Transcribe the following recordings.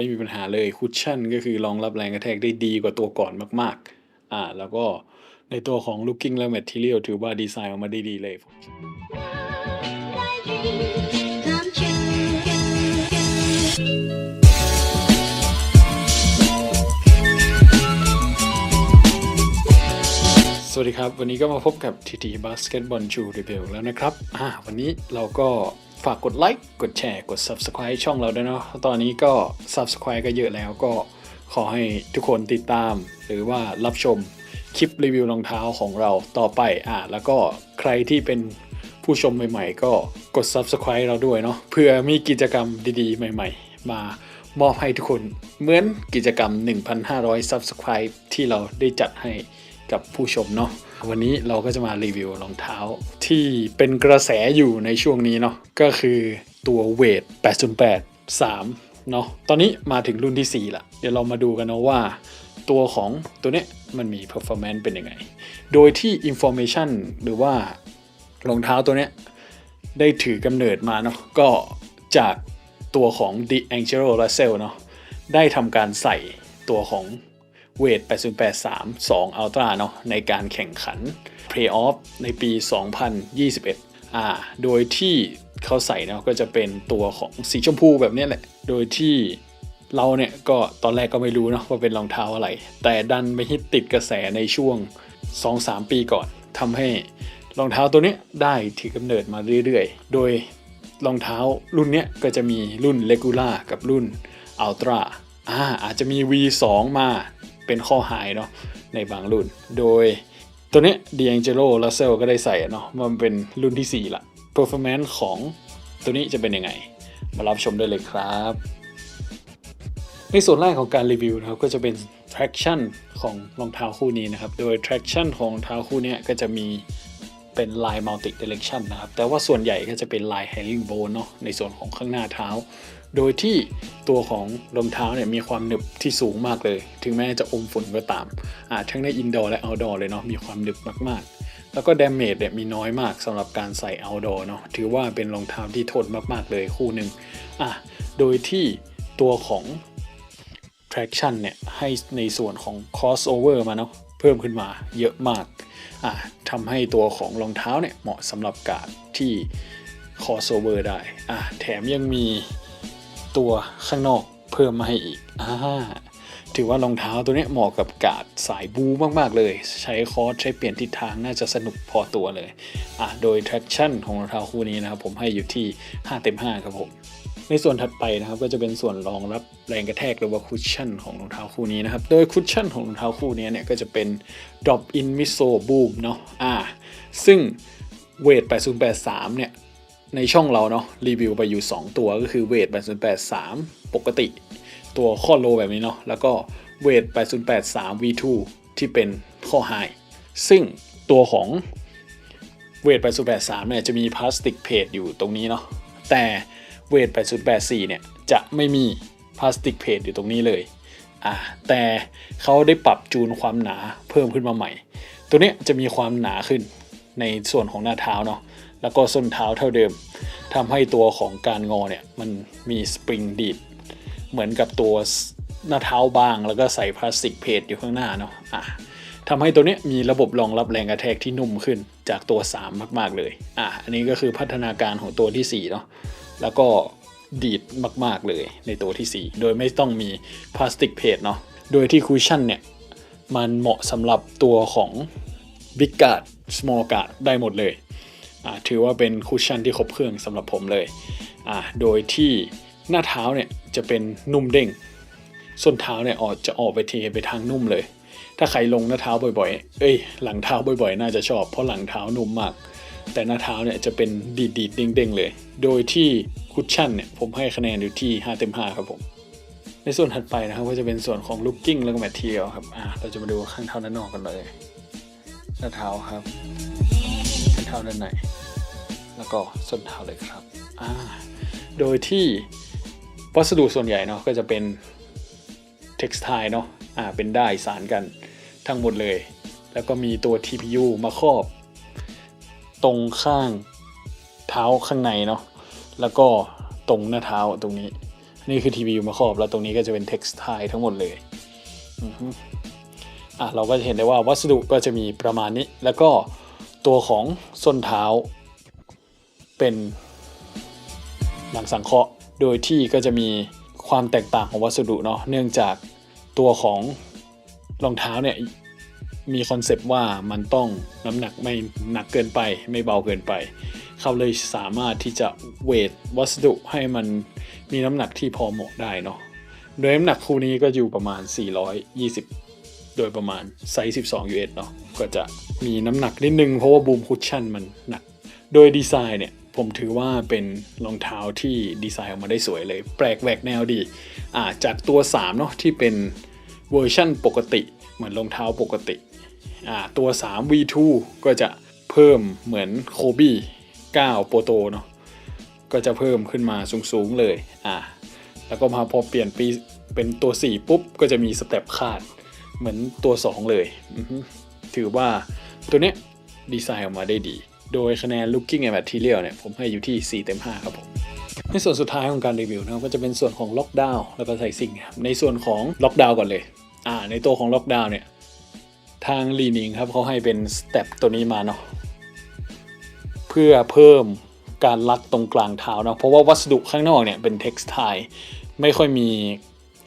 ไม่มีปัญหาเลยคุชชั่นก็คือรองรับแรงกระแทกได้ดีกว่าตัวก่อนมาก ๆ อ่า แล้วก็ในตัวของ looking และ material ถือว่าดีไซน์ออกมาได้ดีเลย สวัสดีครับ วันนี้ก็มาพบกับ TT Basketball Shoe Review แล้วนะครับ อ่า วันนี้เราก็ ฝากกดไลค์ กดแชร์ กด Subscribe ช่องเราด้วยเนาะ ตอนนี้ก็ Subscribe ก็เยอะแล้วก็ขอให้ทุกคนติดตาม หรือว่ารับชมคลิปรีวิวรองเท้าของเราต่อไปอ่าแล้วก็ใครที่เป็นผู้ชมใหม่ๆ ก็กด Subscribe เราด้วยเนาะเพื่อมีกิจกรรมดีๆ ใหม่ๆ มามอบให้ทุกคนเหมือนกิจกรรม 1,500 Subscribe ที่เราได้จัดให้ กับผู้ชมเนาะวันนี้เราก็จะมารีวิวรองเท้า ที่เป็นกระแสอยู่ในช่วงนี้เนาะก็คือตัวเวท8.8 3เนาะตอนนี้มาถึงรุ่นที่ 4 ละเดี๋ยวเรามาดูกันเนาะว่าตัวของตัวเนี้ยมันมี performance เป็นยังไง โดยที่ information หรือว่ารองเท้าตัวเนี้ยได้ถือกำเนิดมาเนาะก็จากตัวของ d a n g e l o Russell เนาะได้ทำการใส่ตัวของ เวท8083 2 Ultra เนาะในการแข่งขัน Playoff ในปี 2021 อ่า โดยที่เขาใส่เนาะก็จะเป็นตัวของสีชมพูแบบนี้แหละ โดยที่เราเนี่ยก็ตอนแรกก็ไม่รู้เนาะว่าเป็นรองเท้าอะไร แต่ดันไปฮิตติดกระแสในช่วง 2-3 ปีก่อนทำให้รองเท้าตัวนี้ได้ถือกำเนิดมาเรื่อยๆ โดยรองเท้ารุ่นเนี้ยก็จะมีรุ่น Regular กับรุ่น Ultra อ่าอาจจะมี V2 มา เป็นข้อหายเนาะในบางรุ่น โดยตัวเนี้ย D'Angelo Russell ก็ได้ใส่เนาะมันเป็นรุ่นที่ 4 ละ performance ของตัวนี้จะเป็นยังไง มารับชมได้เลยครับ ในส่วนแรกของการรีวิวนะครับก็จะเป็น traction ของรองเท้าคู่นี้นะครับ โดย traction ของรองเท้าคู่นี้ก็จะมีเป็นลาย multi direction นะครับ แต่ว่าส่วนใหญ่ก็จะเป็นลาย herringbone เนาะในส่วนของข้างหน้าเท้า โดยที่ ตัวของรองเท้าเนี่ยมีความหนึบที่สูงมากเลย ถึงแม้จะอมฝุ่นก็ตามอ่าทั้งใน indoor และ outdoor เลยเนาะมีความหนึบมากๆ แล้วก็ damage เนี่ยมีน้อยมากสำหรับการใส่ outdoor เนาะถือว่าเป็นรองเท้าที่ทนมากๆเลยคู่หนึ่งอะโดยที่ตัวของ traction เนี่ยให้ในส่วนของ crossover มาเนาะเพิ่มขึ้นมาเยอะมากอะทำให้ตัวของรองเท้าเนี่ยเหมาะสำหรับการที่ crossover ได้อะแถมยังมี ตัวข้างนอกเพิ่มมาให้อีกอ่าถือว่ารองเท้าตัวนี้เหมาะกับการสายบูมากๆเลย ใช้คอร์สใช้เปลี่ยนทิศทางน่าจะสนุกพอตัวเลยอะโดย traction ของรองเท้าคู่นี้นะครับผมให้อยู่ที่ 5 เต็ม 5 ครับผม ในส่วนถัดไปนะครับก็จะเป็นส่วนรองรับแรงกระแทกหรือว่าคุชชั่นของรองเท้าคู่นี้นะครับ โดยคุชชั่นของรองเท้าคู่นี้เนี่ยก็จะเป็น drop in midsole boom เนาะอ่าซึ่งเวท 8083 เนี่ย ในช่องเราเนาะรีวิวไปอยู่ 2 ตัวก็คือเวท8083 ปกติ ตัวข้อโลแบบนี้เนาะแล้วก็เวท8083 V2 ที่เป็นข้อไฮซึ่งตัวของเวท8083เนี่ยจะมีพลาสติกเพจอยู่ตรงนี้เนาะแต่เวท8084เนี่ยจะไม่มีพลาสติกเพจอยู่ตรงนี้เลยอ่าแต่เขาได้ปรับจูนความหนาเพิ่มขึ้นมาใหม่ ตัวเนี้ยจะมีความหนาขึ้นในส่วนของหน้าเท้าเนาะ แล้วก็ส้นเท้าเท่าเดิมทำให้ตัวของการงอเนี่ยมันมีสปริงดีดเหมือนกับตัวหน้าเท้าบาง แล้วก็ใส่พลาสติกเพจอยู่ข้างหน้าเนาะอะทำให้ตัวนี้มีระบบรองรับแรงกระแทกที่นุ่มขึ้นจากตัว 3 มาก ๆ เลย อะ อันนี้ก็คือพัฒนาการของตัวที่ 4 เนาะ แล้วก็ดีดมาก ๆ เลยในตัวที่ 4 โดยไม่ต้องมีพลาสติกเพจเนาะ โดยที่คูชั่นเนี่ย มันเหมาะสำหรับตัวของ Big Guard Small Guard ได้หมดเลย ถือว่าเป็นคูชั่นที่ครบเครื่องสำหรับผมเลยโดยที่หน้าเท้าเนี่ยจะเป็นนุ่มเด้ง ส้นเท้าเนี่ยออกจะออกไปเทไปทางนุ่มเลย ถ้าใครลงหน้าเท้าบ่อยๆ เอ้ย หลังเท้าบ่อยๆ น่าจะชอบเพราะหลังเท้านุ่มมาก แต่หน้าเท้าเนี่ยจะเป็นดีดๆเด้งๆเลย โดยที่คุชชั่นเนี่ยผมให้คะแนนอยู่ที่5เต็ม5ครับผมในส่วนถัดไปนะครับก็จะเป็นส่วนของ looking แล้วก็ material ครับเราจะมาดูข้างเท้าด้านนอกกันเลยหน้าเท้าครับข้างเท้าด้านใน แล้วก็ส้นเท้าเลยครับโดยที่วัสดุส่วนใหญ่เนาะก็จะเป็น textile เนาะอ่าเป็นได้สารกันทั้งหมดเลย แล้วก็มีตัว TPU มาครอบ ตรงข้างเท้าข้างในเนาะแล้วก็ตรงหน้าเท้าตรงนี้ นี่คือทีวีมาครอบ แล้วตรงนี้ก็จะเป็น textile ทั้งหมดเลยอะเราก็จะเห็นได้ว่าวัสดุก็จะมีประมาณนี้ แล้วก็ตัวของส้นเท้า เป็นหนังสังเคราะห์ โดยที่ก็จะมีความแตกต่างของวัสดุเนาะเนื่องจากตัวของรองเท้าเนี่ยมีคอนเซปต์ว่ามันต้องน้ำหนักไม่หนักเกินไปไม่เบาเกินไป เขาเลยสามารถที่จะเวทวัสดุให้มันมีน้ำหนักที่พอเหมาะได้เนาะโดยน้ำหนักคู่นี้ก็อยู่ประมาณ 420 โดยประมาณไซส์ 12 US เนาะก็จะมีน้ำหนักนิดนึงเพราะว่าบูมคุชชั่นมันหนัก โดยดีไซน์เนี่ย ผมถือว่าเป็นรองเท้าที่ดีไซน์ออกมาได้สวยเลย แปลกแหวกแนวดีอ่าจากตัว3เนาะที่เป็นเวอร์ชั่นปกติเหมือนรองเท้าปกติอ่าตัว 3 V2 ก็จะเพิ่มเหมือนโคบี้9โปรโตเนาะก็จะเพิ่มขึ้นมาสูงๆเลยอ่าแล้วก็มาพอเปลี่ยนปีเป็นตัว 4 ปุ๊บ ก็จะมีสเต็ปคาดเหมือนตัว 2 เลย ถือว่าตัวเนี้ยดีไซน์ออกมาได้ดี โดยคะแนน looking at material เนี่ยผมให้อยู่ที่ 4 เต็ม 5 ครับผม ในส่วนสุดท้ายของการรีวิวนะครับก็จะเป็นส่วนของล็อกดาวน์แล้วก็ไซซิ่งในส่วนของล็อกดาวน์ก่อนเลยอ่าในตัวของล็อกดาวน์เนี่ยทางลีนิงครับเขาให้เป็นสเต็ปตัวนี้มาเนาะเพื่อเพิ่มการรัดตรงกลางเท้านะเพราะว่าวัสดุข้างนอกเนี่ยเป็นเท็กซ์ไทไม่ค่อยมี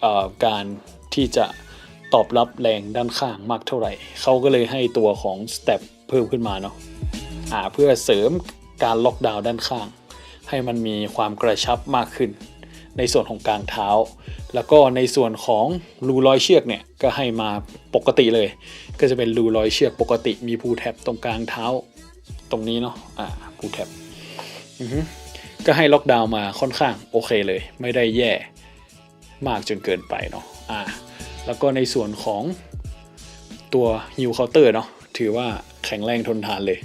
อ่อการที่จะตอบรับแรงด้านข้างมากเท่าไหร่ เขาก็เลยให้ตัวของสเต็ปเพิ่มขึ้นมาเนาะ เพื่อเสริมการล็อกดาวน์ด้านข้าง ให้มันมีความกระชับมากขึ้น ในส่วนของกลางเท้า แล้วก็ในส่วนของรูร้อยเชือกเนี่ยก็ให้มาปกติเลย ก็จะเป็นรูร้อยเชือกปกติมีพูแท็บตรงกลางเท้า ตรงนี้เนาะอ่าพูแท็บก็ให้ล็อกดาวน์มาค่อนข้างโอเคเลย ไม่ได้แย่มากจนเกินไปเนาะอ่าแล้วก็ในส่วนของตัวฮิวเคาน์เตอร์เนาะถือว่าแข็งแรงทนทานเลย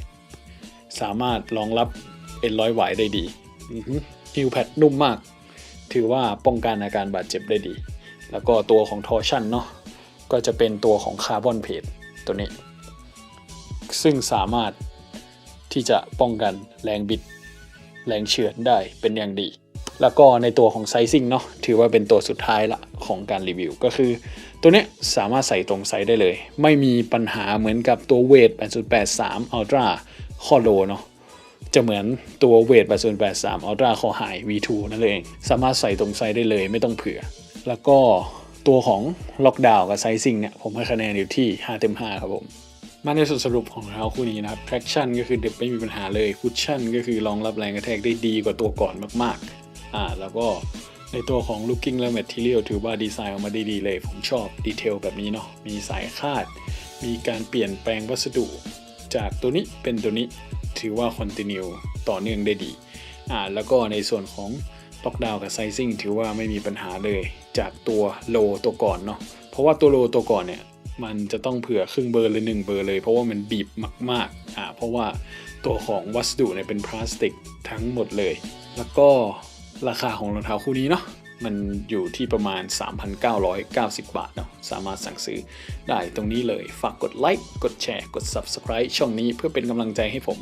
สามารถรองรับเอ็นร้อยไหวได้ดีฮิวแพดนุ่มมาก ถือว่าป้องกันอาการบาดเจ็บได้ดี แล้วก็ตัวของทอร์ชันเนาะก็จะเป็นตัวของคาร์บอนเพดตัวนี้ ซึ่งสามารถที่จะป้องกันแรงบิด แรงเฉือนได้เป็นอย่างดี แล้วก็ในตัวของไซซิ่งเนาะถือว่าเป็นตัวสุดท้ายละของการรีวิว ก็คือ ตัวเนี้ยสามารถใส่ตรงไซส์ได้เลย ไม่มีปัญหาเหมือนกับตัวเวท8083 Ultra ข้อโลเนาะจะเหมือนตัวเวท8083 Ultra คอไฮ V2 นั่นเอง สามารถใส่ตรงไซส์ได้เลยไม่ต้องเผื่อ แล้วก็ตัวของล็อกดาวน์กับไซซิ่งเนี่ย ผมให้คะแนนอยู่ที่ 5 เต็ม 5 ครับผม มาในส่วนสรุปของเราคู่นี้นะครับ traction ก็คือเด็บไม่มีปัญหาเลย cushion ก็คือรองรับแรงกระแทกได้ดีกว่าตัวก่อนมากๆ อ่า แล้วก็ในตัวของ looking และ material ถือว่าดีไซน์ออกมาได้ดีเลย ผมชอบดีเทลแบบนี้เนาะ มีสายคาด มีการเปลี่ยนแปลงวัสดุ จากตัวนี้เป็นตัวนี้ถือว่า continue ต่อเนื่องได้ดีอ่าแล้วก็ในส่วนของล็อกดาวน์กับไซซิ่งถือว่าไม่มีปัญหาเลยจากตัวโลตัวก่อนเนาะเพราะว่าตัวโลตัวก่อนเนี่ยมันจะต้องเผื่อครึ่งเบอร์หรือหนึ่งเบอร์เลย เพราะว่ามันบีบมากๆอ่าเพราะว่าตัวของวัสดุเนี่ยเป็นพลาสติกทั้งหมดเลย แล้วก็ราคาของรองเท้าคู่นี้เนาะ มันอยู่ที่ประมาณ 3,990 บาทเนาะสามารถสั่งซื้อได้ตรงนี้เลย ฝากกดไลค์กดแชร์กด Subscribe ช่องนี้เพื่อเป็นกำลังใจให้ผม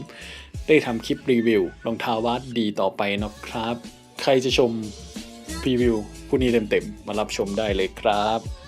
ได้ทำคลิปรีวิวรองเท้าวาดดีต่อไปนะครับ ใครจะชมพรีวิวผู้นี้เต็มๆ มารับชมได้เลยครับ